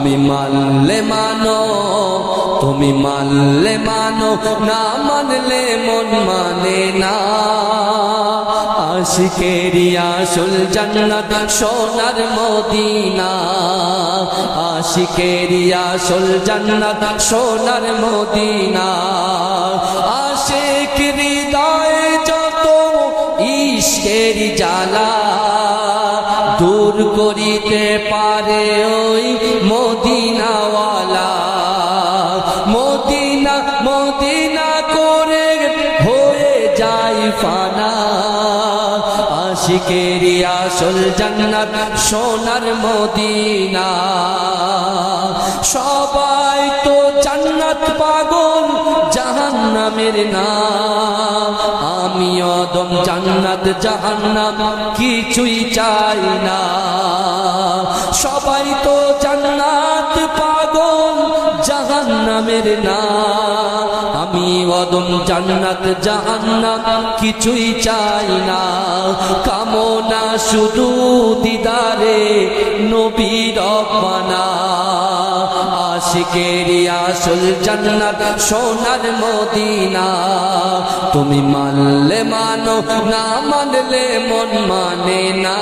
তুমি মানলে মানো, তুমি মানলে মানো, না মানলে মন মানে না। আশিকেরি আসল জান্নাত সোনার মদিনা। আশিকেরি আসল জান্নাত সোনার মদিনা। আশিক হৃদয়ে যত ইশকের দূর করিতে পারে ওই মদিনাওয়ালা। মদিনা মদিনা করে হয়ে যায় ফানা। আশিকেরি আসল জান্নাত সোনার মদিনা। সবাই তো জান্নাত পাগল জাহান্নামের না। আমি অদম জান্নাত, জাহান্নাম কিছুই চাই না। সবাই তো জান্নাত পাগল, জাহান্নামের না। আমি অদম জান্নাত, জাহান্নাম কিছুই চাই না। কামনা শুধু দিদারে, নবীর বানা আসল সোনার মদিনা। তুমি মানলে মানো, না মানলে মন মানে না।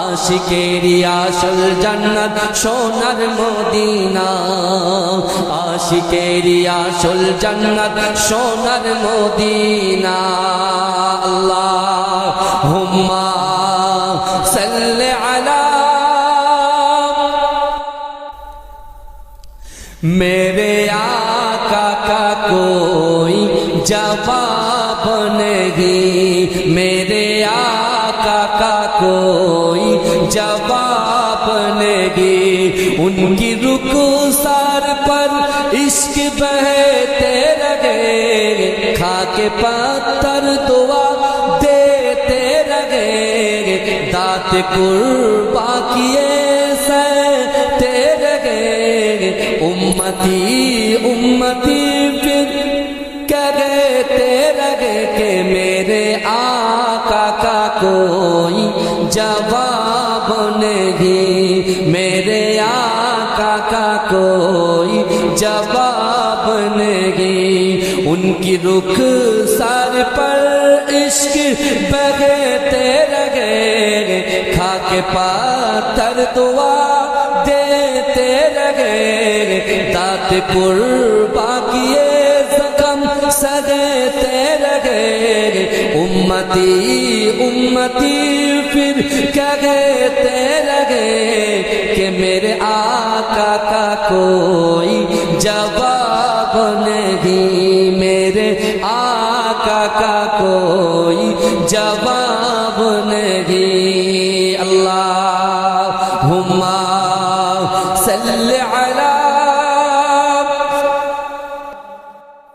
আশিকেরি আসল জান্নাত সোনার মদিনা। আশিকেরি আসল জান্নাত সোনার মদিনা। আল্লাহ, হুম্মা میرے آقا کا کوئی جواب نہیں۔ میرے آقا کا کوئی جواب نہیں۔ ان کی رکو سار پر عشق بہتے رہے۔ کھا کے پتھر دعا دیتے رہے۔ دات قربا کیے امتی امتی پھر کہتے لگے کہ میرے آقا کا کوئی جواب نہیں۔ میرے آقا کا کوئی جواب نہیں۔ ان کی رخ سار پر عشق بگتے لگے کھا کے پاتر دعا رہے داد قربا کیے زخم سجتے رہے امتی امتی، پھر کہتے رہے کہ میرے آقا کا کوئی جواب نہیں، میرے آقا کا کوئی جواب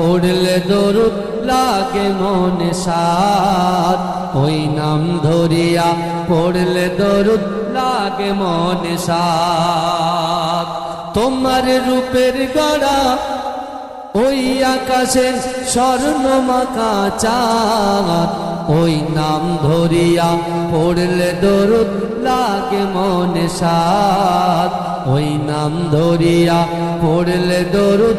পড়লে দরুদ লাগে মনে সাত ওই নাম ধরিয়া পড়লে দরুদ লাগে মনে সাত তোমার রূপের গড়া ওই আকাশে স্বর্ণ মাকা চাঁদ। ওই নাম ধরিয়া পড়লে দরুদ লাগে মনে সাত ওই নাম ধরিয়া পড়লে দরুদ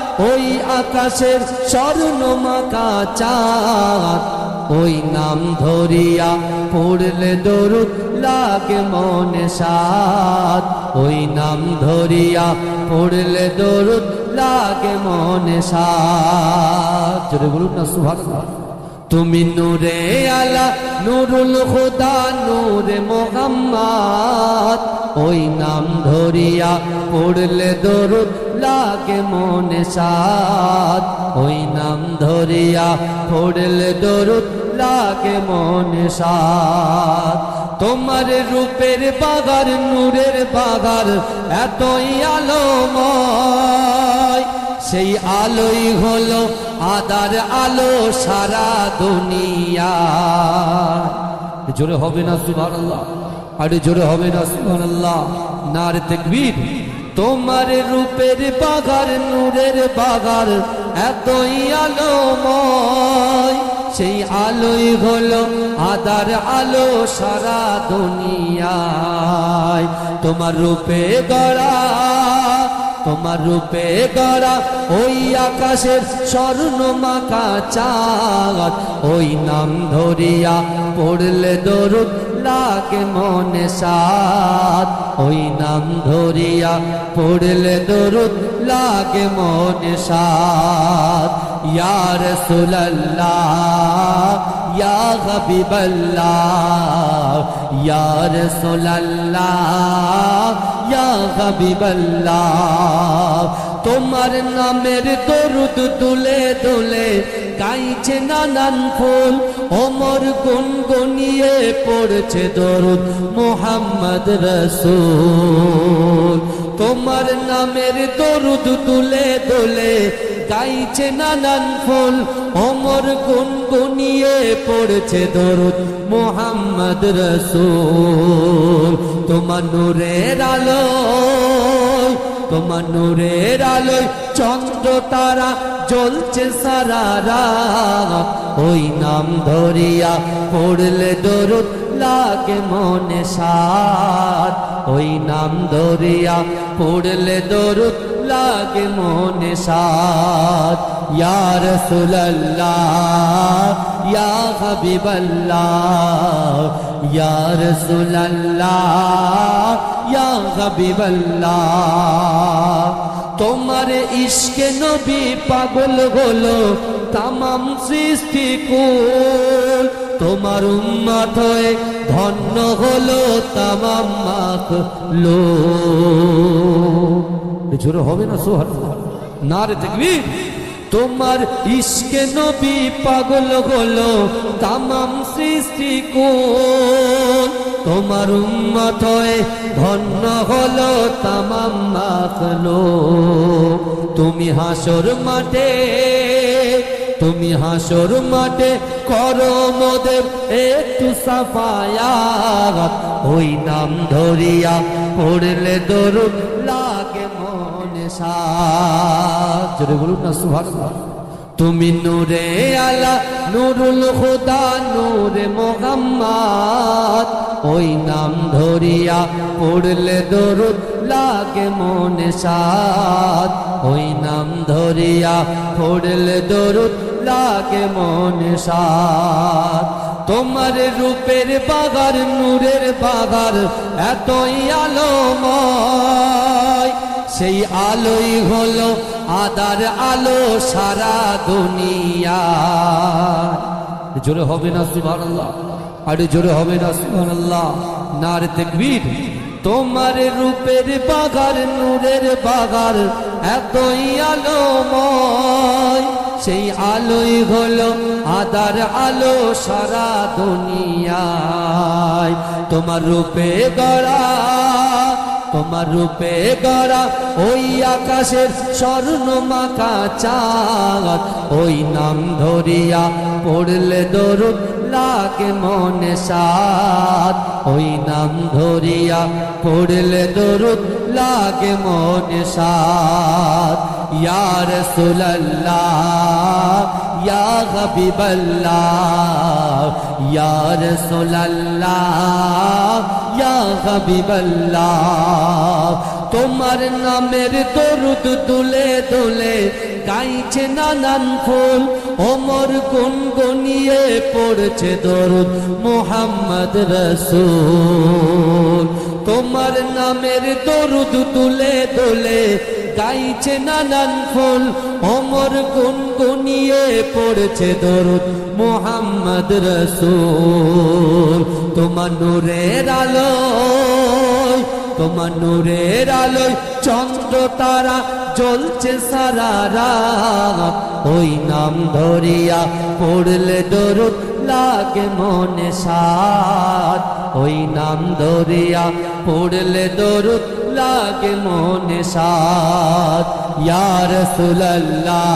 ওই আকাশের স্বর্ণ মাকা চাঁদ, ওই নাম ধরিয়া পড়লে দরুদ লাগে মনে সাত ওই নাম ধরিয়া পড়লে দরুদ লাগে মনে সাত বলুন না, সুবহানাল্লাহ। তুমি নূরে আলা, নুরুল খুদা নূরে মোহাম্মদ। ওই নাম ধরিয়া পড়লে দরুদ লাগে মনে সাত ওই নাম ধরিয়া পড়লে দরুদ লাগে মনে সাত তোমার রূপের বাগার, নূরের বাগার, এতই আলোময়। সেই আলোই হলো আদার আলো সারা দুনিয়া। জোরে হবে না সুভান আল্লাহ আরে জোরে হবে না সুভান আল্লাহ নার তেকবীর, তোমার রূপের বাগার, নূরের বাগার, এতই আলোময়। সেই আলোই হলো আদার আলো সারা দুনিয়ায়। তোমার রূপে গড়া তোমার রূপে গড়া ওই আকাশের স্বর্ণ মাকা চাঁদ। ওই নাম ধরিয়া পড়লে দরুদ লাগে মনে সাত ওই নাম ধরিয়া পড়লে দরুদ লাগে মনে সাত ইয়ার সুল্লাহ ইয়া হাবিবাল্লাহ ইয়ার সুল্লাহ ইয়া হাবিবাল্লাহ, তোমার নামের দরুদ দুলে দুলে গাইছে নানান ফুল, ওমর গুনগুনিয়ে পড়ছে দরুদ মোহাম্মদ রসুল। তোমার নামের দরুদ দুলে দুলে গাইছে নানান ফুল, ওমর গুনগুনিয়ে পড়ছে দরুদ মোহাম্মদ রসুল। তোমার নূরের আলো তোমার নূরের আলোয় চন্দ্র তারা জ্বলছে সারা রাত ওই নাম ধরিয়া পড়লে দরুদ লাগে মনে সাত। ওই নাম ধরিয়া পড়লে দরুদ লাগে মনে সাত ইয়া রাসূলুল্লাহ, ইয়া হাবিবাল্লাহ তোমার ইশকে নবী পাগল হলো, তামাম সৃষ্টি কুল। তোমার উম্মত হয়ে ধন্য হলো মাখ লো জোরে হবে না সোহার না রে দেখবি তোমার ইস্কে নবী পাগল হলো তামাম সৃষ্টি কোন। তোমার উন্মত ধন্য হলো তামাম মাখলো তুমি হাসর মাঠে তুমি হাসর মাঠে করো মোদের একটু সাফায়াত। ওই নাম ধরিয়া পড়লে দরুদ লাগে মনে সাত জোরে বলুন না, সুবহানাল্লাহ। তুমি নূরে আলা, নুরুল খুদা নূরে মোহাম্মদ। ওই নাম ধরিয়া পড়লে দরুদ লাগে মনে সাত ওই নাম ধরিয়া পড়লে দরুদ লাগে মনে সাত তোমার রূপের বাগার, নূরের বাগার, এতই আলোময়। সেই আলোই হলো আদার আলো সারা দুনিয়া। জোরে হবে না, সুবহানাল্লাহ। আরে জোরে হবে না, সুবহানাল্লাহ। নার তাকবীর। তোমার রূপের বাগার, নূরের বাগার, এতই আলোময়। সেই আলোই হলো আদার আলো সারা দুনিয়ায়। তোমার রূপে গড়া তোমার রূপে গড়া ওই আকাশের স্বর্ণ মাখা চাঁদ। ওই নাম ধরিয়া পড়লে দরুদ লাগে মনে সাত। ওই নাম ধরিয়া পড়লে দরুদ লাগে মনে সাত। ইয়া রাসূলুল্লাহ, ইয়া হাবিবাল্লাহ, ইয়া রাসূলুল্লাহ, ইয়া হাবিবাল্লাহ। তোমার নামের দরুদ তুলে তুলে গাইছে নানান ফুল, ওমর গুনগুনিয়ে পড়ছে দরুদ মোহাম্মদ রসুল। তোমার নামের দরুদ তুলে তুলে গাইছে নানান ফুল। ওমর গুনগুনিয়ে পড়ছে দরুদ? মোহাম্মদ রসুল। তোমার নূরের আলো তোমার নূরের আলোয় চন্দ্র তারা জ্বলছে সারা রাত। ওই নাম ধরিয়া পড়লে দরুদ লাগে মনে সাত। ওই নাম ধরিয়া পড়লে দরুদ লাগে মনে সাত ইয়া রাসূলুল্লাহ,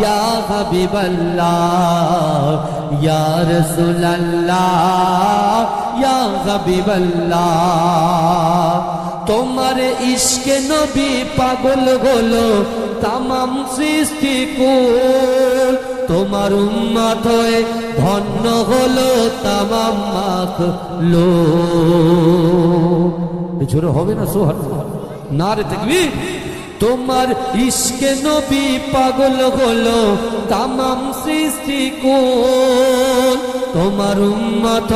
ইয়া হাবিবাল্লাহ, ইয়া তোমার ইশকে নবী পাগল হলো, তামাম সৃষ্টি কুল। তোমার উম্মত হয়ে ধন্য হলো মাখ লো ঝোরে হবে না সোহার না রে দেখবি তোমার ইশকে নবী পাগল হলো তামাম সৃষ্টি কোন। তোমার উম্মত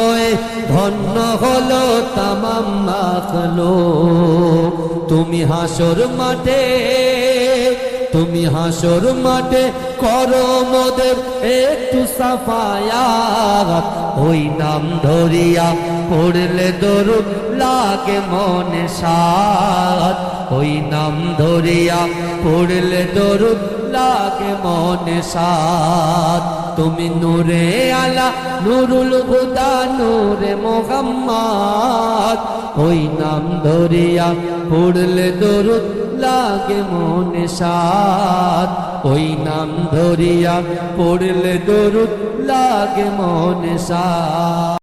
ধন্য হলো তামাম মাখলো তুমি হাসর মাঠে, তুমি হাসর মাঠে করো মোদের একটু সাফায়াত ওই নাম ধরিয়া পড়লে দরুদ লাগে মনে সাত ওই নাম ধরিয়া পড়লে দরুদ লাগে মনে সাত তুমি নূরে আলা, নুরুল হুদা, নূরে মোহাম্মদ। ওই নাম ধরিয়া পড়লে দরুদ লাগে মনে সাত ওই নাম ধরিয়া পড়লে দরুদ লাগে মনে সাত